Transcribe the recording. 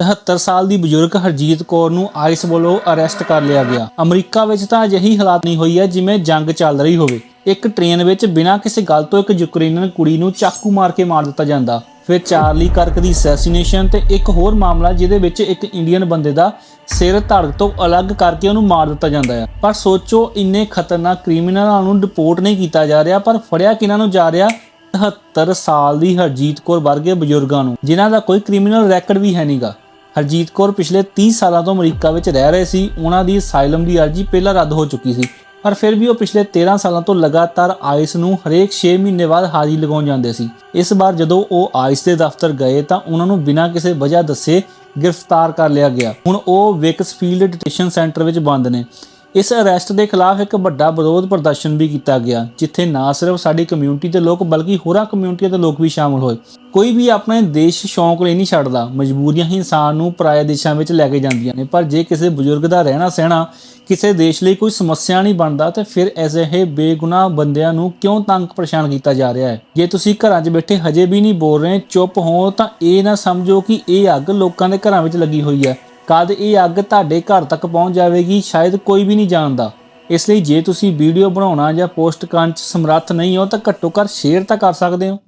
73 ਸਾਲ ਦੀ ਬਜ਼ੁਰਗ ਹਰਜੀਤ ਕੌਰ ਨੂੰ ਆਈਸ ਵੱਲੋਂ ਅਰੈਸਟ ਕਰ ਲਿਆ ਗਿਆ। ਅਮਰੀਕਾ ਵਿੱਚ ਤਾਂ ਅਜਿਹੀ ਹਾਲਾਤ ਨਹੀਂ ਹੋਈ ਹੈ ਜਿਵੇਂ ਜੰਗ ਚੱਲ ਰਹੀ ਹੋਵੇ। ਇੱਕ ਟ੍ਰੇਨ ਵਿੱਚ ਬਿਨਾਂ ਕਿਸੇ ਗੱਲ ਤੋਂ ਇੱਕ ਯੂਕਰੇਨੀਅਨ ਕੁੜੀ ਨੂੰ ਚਾਕੂ ਮਾਰ ਕੇ ਮਾਰ ਦਿੱਤਾ ਜਾਂਦਾ। ਫਿਰ ਚਾਰਲੀ ਕਰਕ ਦੀ ਅਸੈਸੀਨੇਸ਼ਨ ਤੇ ਇੱਕ ਹੋਰ ਮਾਮਲਾ ਜਿਹਦੇ ਵਿੱਚ ਇੱਕ ਇੰਡੀਅਨ ਬੰਦੇ ਦਾ ਸਿਰ ਧੜ ਤੋਂ ਅਲੱਗ ਕਰਕੇ ਉਹਨੂੰ ਮਾਰ ਦਿੱਤਾ ਜਾਂਦਾ ਹੈ। ਪਰ ਸੋਚੋ, ਇੰਨੇ ਖਤਰਨਾਕ ਕ੍ਰਿਮੀਨਲਾਂ ਨੂੰ ਡਿਪੋਰਟ ਨਹੀਂ ਕੀਤਾ ਜਾ ਰਿਹਾ, ਪਰ ਫੜਿਆ ਕਿਹਨਾਂ ਨੂੰ ਜਾ ਰਿਹਾ? 73 ਸਾਲ ਦੀ ਹਰਜੀਤ ਕੌਰ ਵਰਗੇ ਬਜ਼ੁਰਗਾਂ ਨੂੰ, ਜਿਨ੍ਹਾਂ ਦਾ ਕੋਈ ਕ੍ਰਿਮੀਨਲ ਰੈਕੋਰਡ ਵੀ ਹੈ ਨਹੀਂਗਾ ਹਰਜੀਤ ਕੌਰ ਪਿਛਲੇ 30 ਸਾਲਾਂ ਤੋਂ ਅਮਰੀਕਾ ਵਿੱਚ ਰਹਿ ਰਹੇ ਸੀ। ਉਹਨਾਂ ਦੀ ਅਸਾਈਲਮ ਦੀ ਅਰਜ਼ੀ ਪਹਿਲਾਂ ਰੱਦ ਹੋ ਚੁੱਕੀ ਸੀ। ਪਰ ਫਿਰ ਵੀ ਉਹ ਪਿਛਲੇ 13 ਸਾਲਾਂ ਤੋਂ ਲਗਾਤਾਰ ਆਇਸ ਨੂੰ ਹਰੇਕ 6 ਮਹੀਨੇ ਬਾਅਦ ਹਾਜ਼ਰੀ ਲਗਾਉਣ ਜਾਂਦੇ ਸੀ। ਇਸ ਵਾਰ ਜਦੋਂ ਉਹ ਆਇਸ ਦੇ ਦਫ਼ਤਰ ਗਏ ਤਾਂ ਉਹਨਾਂ ਨੂੰ ਬਿਨਾਂ ਕਿਸੇ ਵਜ੍ਹਾ ਦੱਸੇ ਗ੍ਰਿਫਤਾਰ ਕਰ ਲਿਆ ਗਿਆ। ਹੁਣ ਉਹ ਵਿਕਸਫੀਲਡ ਡਿਟੇਸ਼ਨ ਸੈਂਟਰ ਵਿੱਚ ਬੰਦ ਨੇ। ਇਸ ਅਰੈਸਟ ਦੇ ਖਿਲਾਫ ਇੱਕ ਵੱਡਾ ਵਿਰੋਧ ਪ੍ਰਦਰਸ਼ਨ ਵੀ ਕੀਤਾ ਗਿਆ, ਜਿੱਥੇ ਨਾ ਸਿਰਫ ਸਾਡੀ ਕਮਿਊਨਿਟੀ ਦੇ ਲੋਕ, ਬਲਕਿ ਹੋਰਾਂ ਕਮਿਊਨਿਟੀਆਂ ਦੇ ਲੋਕ ਵੀ ਸ਼ਾਮਲ ਹੋਏ। ਕੋਈ ਵੀ ਆਪਣੇ ਦੇਸ਼ ਸ਼ੌਂਕ ਲਈ ਨਹੀਂ ਛੱਡਦਾ, ਮਜਬੂਰੀਆਂ ਹੀ ਇਨਸਾਨ ਨੂੰ ਪਰਾਏ ਦੇਸ਼ਾਂ ਵਿੱਚ ਲੈ ਕੇ ਜਾਂਦੀਆਂ ਨੇ। ਪਰ ਜੇ ਕਿਸੇ ਬਜ਼ੁਰਗ ਦਾ ਰਹਿਣਾ ਸਹਿਣਾ ਕਿਸੇ ਦੇਸ਼ ਲਈ ਕੋਈ ਸਮੱਸਿਆ ਨਹੀਂ ਬਣਦਾ, ਤੇ ਫਿਰ ਐਸੇ ਬੇਗੁਨਾਹ ਬੰਦਿਆਂ ਨੂੰ ਕਿਉਂ ਤੰਗ ਪਰੇਸ਼ਾਨ ਕੀਤਾ ਜਾ ਰਿਹਾ ਹੈ? ਜੇ ਤੁਸੀਂ ਘਰਾਂ 'ਚ ਬੈਠੇ ਹਜੇ ਵੀ ਨਹੀਂ ਬੋਲ ਰਹੇ, ਚੁੱਪ ਹੋ ਤਾਂ ਇਹ ਨਾ ਸਮਝੋ ਕਿ ਇਹ ਅੱਗ ਲੋਕਾਂ ਦੇ ਘਰਾਂ ਵਿੱਚ ਲੱਗੀ ਹੋਈ ਹੈ। ਕਦ ਇਹ ਅੱਗ ਤੁਹਾਡੇ ਘਰ ਤੱਕ ਪਹੁੰਚ ਜਾਵੇਗੀ ਸ਼ਾਇਦ ਕੋਈ ਵੀ ਨਹੀਂ ਜਾਣਦਾ। ਇਸ ਲਈ ਜੇ ਤੁਸੀਂ ਵੀਡੀਓ ਬਣਾਉਣਾ ਜਾਂ ਪੋਸਟ ਕਰਨ 'ਚ ਸਮਰੱਥ ਨਹੀਂ ਹੋ ਤਾਂ ਘੱਟੋ ਘੱਟ ਸ਼ੇਅਰ ਤਾਂ ਕਰ ਸਕਦੇ ਹੋ।